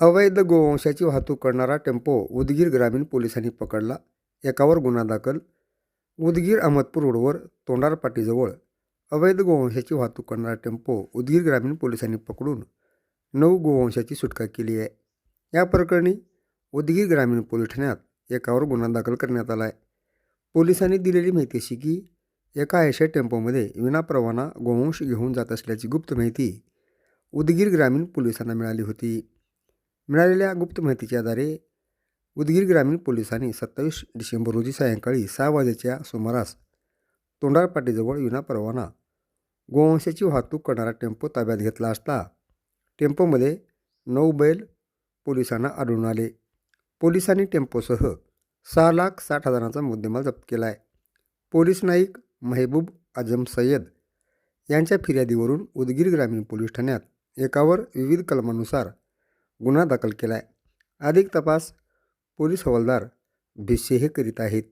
अवैध गोवंशाची वाहतूक करणारा टेम्पो उदगीर ग्रामीण पोलिसांनी पकडला. एकावर गुन्हा दाखल. उदगीर अहमदपूर रोडवर तोंडार पाटीजवळ अवैध गोवंशाची वाहतूक करणारा टेम्पो उदगीर ग्रामीण पोलिसांनी पकडून नऊ गोवंशाची सुटका केली आहे. या प्रकरणी उदगीर ग्रामीण पोलीस ठाण्यात एकावर गुन्हा दाखल करण्यात आला आहे. पोलिसांनी दिलेली माहिती अशी की एका आयशा टेम्पोमध्ये विनापरवाना गोवंश घेऊन जात असल्याची गुप्त माहिती उदगीर ग्रामीण पोलिसांना मिळाली होती. मिळालेल्या गुप्त माहितीच्या आधारे उदगीर ग्रामीण पोलिसांनी सत्तावीस डिसेंबर रोजी सायंकाळी सहा वाजेच्या सुमारास तोंडारपाटीजवळ विनापरवाना गोवंशाची वाहतूक करणारा टेम्पो ताब्यात घेतला असता टेम्पोमध्ये नऊ बैल पोलिसांना आढळून आले. पोलिसांनी टेम्पोसह सहा लाख साठ हजारांचा मुद्देमाल जप्त केला आहे पोलीस नाईक मेहबूब आजम सय्यद यांच्या फिर्यादीवरून उदगीर ग्रामीण पोलीस ठाण्यात एकावर विविध कलमानुसार गुन्हा दाखल केला आहे अधिक तपास पोलीस हवालदार भिसे हे करीत आहेत.